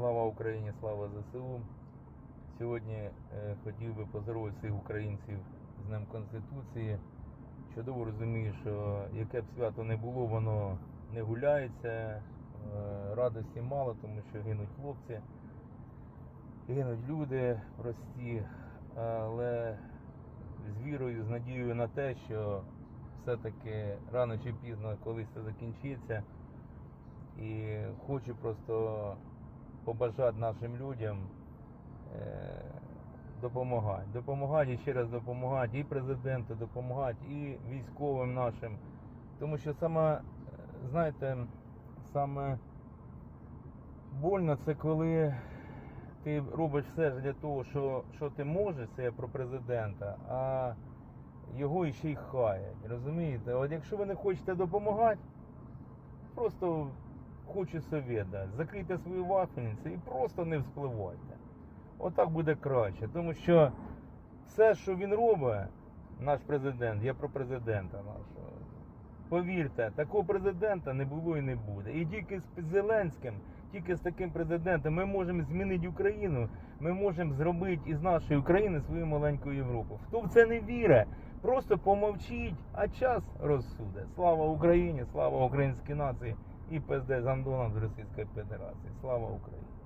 Слава Україні, слава ЗСУ. Сьогодні е, хотів би поздоровити всіх українців з Днем Конституції. Чудово розумію, що яке б свято не було, воно не гуляється. Е, радості мало, тому що гинуть хлопці, гинуть люди прості, але з вірою, з надією на те, що все-таки рано чи пізно колись це закінчиться. І хочу просто побажати нашим людям е, допомагати. Допомагати і ще раз допомагати і президенту, допомагати, і військовим нашим. Тому що саме, знаєте, саме больно це коли ти робиш все для того, що, що ти можеш, це я про президента, а його іще й хаять. Розумієте? От якщо ви не хочете допомагати, просто хочу совет дати. Закрийте свої вафельниці і просто не вспливайте. Отак буде краще. Тому що все, що він робить, наш президент, я про президента нашого. Повірте, такого президента не було і не буде. І тільки з Зеленським, тільки з таким президентом ми можемо змінити Україну. Ми можемо зробити із нашої України свою маленьку Європу. Хто в це не вірить, просто помовчіть, а час розсуде. Слава Україні, слава українській нації і ПСД з Андоном з Російської Федерації. Слава Україні!